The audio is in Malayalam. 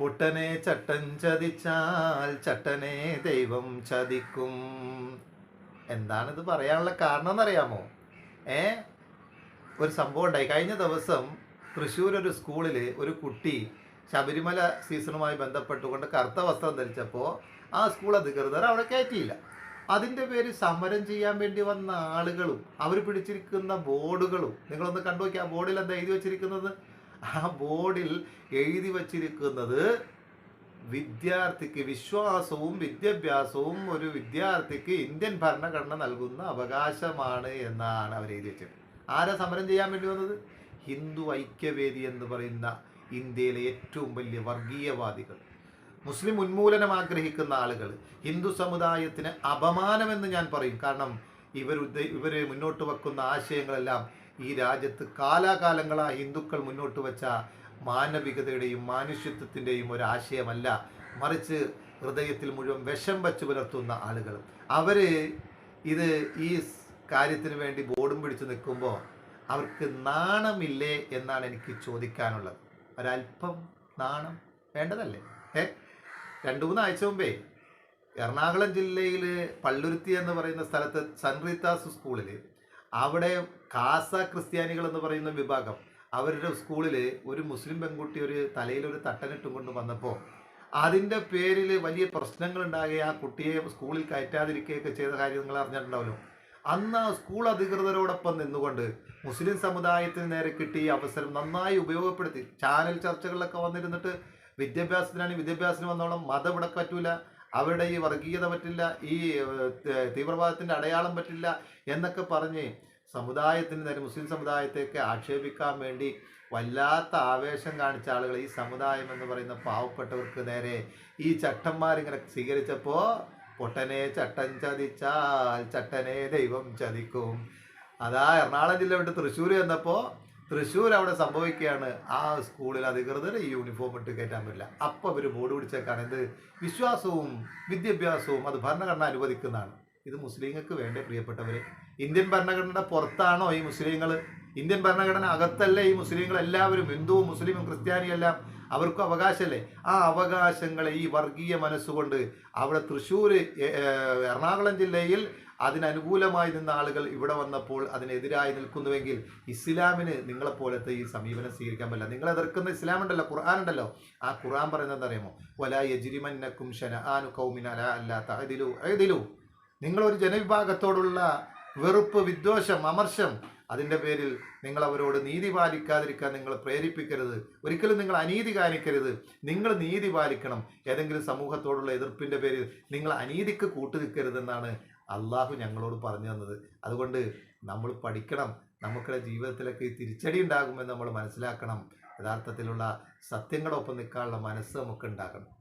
പൊട്ടനെ ചട്ടൻ ചതിച്ചാൽ ചട്ടനെ ദൈവം ചതിക്കും. എന്താണിത് പറയാനുള്ള കാരണം എന്നറിയാമോ ഏ? ഒരു സംഭവം ഉണ്ടായി. കഴിഞ്ഞ ദിവസം തൃശ്ശൂർ ഒരു സ്കൂളിൽ ഒരു കുട്ടി ശബരിമല സീസണുമായി ബന്ധപ്പെട്ടുകൊണ്ട് കറുത്ത വസ്ത്രം ധരിച്ചപ്പോൾ ആ സ്കൂൾ അധികൃതർ അവിടെ കയറ്റിയില്ല. അതിന്റെ പേര് സമരം ചെയ്യാൻ വേണ്ടി വന്ന ആളുകളും അവർ പിടിച്ചിരിക്കുന്ന ബോർഡുകളും നിങ്ങളൊന്ന് കണ്ടു നോക്കി ആ ബോർഡിൽ എന്താ എഴുതി വച്ചിരിക്കുന്നത്? ആ ബോർഡിൽ എഴുതി വച്ചിരിക്കുന്നത് വിദ്യാർത്ഥിക്ക് വിശ്വാസവും വിദ്യാഭ്യാസവും ഒരു വിദ്യാർത്ഥിക്ക് ഇന്ത്യൻ ഭരണഘടന നൽകുന്ന അവകാശമാണ് എന്നാണ് അവർ എഴുതി വെച്ചത് ആരാ സമരം ചെയ്യാൻ വേണ്ടി വന്നത്? ഹിന്ദു ഐക്യവേദി എന്ന് പറയുന്ന ഇന്ത്യയിലെ ഏറ്റവും വലിയ വർഗീയവാദികൾ. മുസ്ലിം ഉന്മൂലനം ആഗ്രഹിക്കുന്ന ആളുകൾ. ഹിന്ദു സമുദായത്തിന് അപമാനമെന്ന് ഞാൻ പറയും. കാരണം ഇവർ ഇവർ മുന്നോട്ട് വെക്കുന്ന ആശയങ്ങളെല്ലാം ഈ രാജ്യത്ത് കാലാകാലങ്ങളായി ഹിന്ദുക്കൾ മുന്നോട്ട് വെച്ച മാനവികതയുടെയും മാനുഷ്യത്വത്തിന്റെയും ഒരു ആശയമല്ല. മറിച്ച് ഹൃദയത്തിൽ മുഴുവൻ വിഷം വച്ച് പുലർത്തുന്ന ആളുകൾ. അവർ ഇത് ഈ കാര്യത്തിന് വേണ്ടി ബോർഡും പിടിച്ച് നിൽക്കുമ്പോൾ അവർക്ക് നാണമില്ലേ എന്നാണ് എനിക്ക് ചോദിക്കാനുള്ളത്. ഒരല്പം നാണം വേണ്ടതല്ലേ? ഏ രണ്ടു മൂന്ന് ആഴ്ച മുമ്പേ എറണാകുളം ജില്ലയിൽ പള്ളുരുത്തി എന്ന് പറയുന്ന സ്ഥലത്ത് സൺറീത്താസ് സ്കൂളിൽ അവിടെ കാസ ക്രിസ്ത്യാനികൾ എന്ന് പറയുന്ന വിഭാഗം അവരുടെ സ്കൂളിൽ ഒരു മുസ്ലിം പെൺകുട്ടി ഒരു തലയിൽ ഒരു തട്ടനിട്ടും കൊണ്ട് വന്നപ്പോൾ അതിന്റെ പേരിൽ വലിയ പ്രശ്നങ്ങൾ ഉണ്ടാകുക ആ കുട്ടിയെ സ്കൂളിൽ കയറ്റാതിരിക്കുകയൊക്കെ ചെയ്ത കാര്യം നിങ്ങൾ അറിഞ്ഞിട്ടുണ്ടാവല്ലോ. അന്ന് ആ സ്കൂൾ അധികൃതരോടൊപ്പം നിന്നുകൊണ്ട് മുസ്ലിം സമുദായത്തിന് നേരെ കിട്ടിയ അവസരം നന്നായി ഉപയോഗപ്പെടുത്തി. ചാനൽ ചർച്ചകളിലൊക്കെ വന്നിരുന്നിട്ട് വിദ്യാഭ്യാസത്തിനാണ് വിദ്യാഭ്യാസത്തിന് വന്നോളം മതം ഇവിടെ പറ്റൂല അവരുടെ ഈ വർഗീയത പറ്റില്ല ഈ തീവ്രവാദത്തിന്റെ അടയാളം പറ്റില്ല എന്നൊക്കെ പറഞ്ഞ് സമുദായത്തിന് നേരെ മുസ്ലിം സമുദായത്തെയൊക്കെ ആക്ഷേപിക്കാൻ വേണ്ടി വല്ലാത്ത ആവേശം കാണിച്ച ആളുകൾ ഈ സമുദായം എന്ന് പറയുന്ന പാവപ്പെട്ടവർക്ക് നേരെ ഈ ചട്ടന്മാരിങ്ങനെ സ്വീകരിച്ചപ്പോൾ പൊട്ടനെ ചട്ടൻ ചതിച്ചാൽ ചട്ടനെ ദൈവം ചതിക്കും. അതാ എറണാകുളം ജില്ല വിട്ട് തൃശ്ശൂർ ചെന്നപ്പോൾ തൃശ്ശൂർ അവിടെ സംഭവിക്കുകയാണ്. ആ സ്കൂളിൽ അധികൃതർ ഈ യൂണിഫോം ഇട്ട് കയറ്റാൻ പറ്റില്ല. അപ്പോൾ അവർ ബോർഡ് പിടിച്ചേക്കാണ്. എന്ത്? വിശ്വാസവും വിദ്യാഭ്യാസവും അത് ഭരണഘടന അനുവദിക്കുന്നതാണ്. ഇത് മുസ്ലിങ്ങൾക്ക് വേണ്ടേ പ്രിയപ്പെട്ടവർ ഇന്ത്യൻ ഭരണഘടനയുടെ പുറത്താണോ ഈ മുസ്ലിങ്ങൾ ഇന്ത്യൻ ഭരണഘടന അകത്തല്ലേ ഈ മുസ്ലിങ്ങൾ എല്ലാവരും ഹിന്ദുവും മുസ്ലിമും ക്രിസ്ത്യാനിയും എല്ലാം അവർക്കും അവകാശമല്ലേ? ആ അവകാശങ്ങളെ ഈ വർഗീയ മനസ്സുകൊണ്ട് അവിടെ തൃശ്ശൂർ എറണാകുളം ജില്ലയിൽ അതിനനുകൂലമായി നിന്ന ആളുകൾ ഇവിടെ വന്നപ്പോൾ അതിനെതിരായി നിൽക്കുന്നുവെങ്കിൽ ഇസ്ലാമിന് നിങ്ങളെപ്പോലത്തെ ഈ സമീപനം സ്വീകരിക്കാൻ പറ്റില്ല. നിങ്ങൾ എതിർക്കുന്ന ഇസ്ലാം ഉണ്ടല്ലോ ഖുർആൻ ഉണ്ടല്ലോ. ആ ഖുർആൻ പറയുന്നത് അറിയുമോ വലാ യജിരിമന്നക്കും ഷനആനു കൗമിൻ അല അല്ലാത്ത നിങ്ങളൊരു ജനവിഭാഗത്തോടുള്ള വെറുപ്പ് വിദ്വേഷം അമർഷം അതിന്റെ പേരിൽ നിങ്ങൾ അവരോട് നീതി പാലിക്കാതിരിക്കാൻ നിങ്ങൾ പ്രേരിപ്പിക്കരുത്. ഒരിക്കലും നിങ്ങൾ അനീതി കാണിക്കരുത്. നിങ്ങൾ നീതി പാലിക്കണം. ഏതെങ്കിലും സമൂഹത്തോടുള്ള എതിർപ്പിന്റെ പേരിൽ നിങ്ങൾ അനീതിക്ക് കൂട്ടുനിൽക്കരുതെന്നാണ് അള്ളാഹു ഞങ്ങളോട് പറഞ്ഞു തന്നത്. അതുകൊണ്ട് നമ്മൾ പഠിക്കണം. നമുക്കുടെ ജീവിതത്തിലൊക്കെ ഈ തിരിച്ചടി ഉണ്ടാകുമെന്ന് നമ്മൾ മനസ്സിലാക്കണം. യഥാർത്ഥത്തിലുള്ള സത്യങ്ങളൊപ്പം നിൽക്കാനുള്ള മനസ്സ് നമുക്ക് ഉണ്ടാക്കണം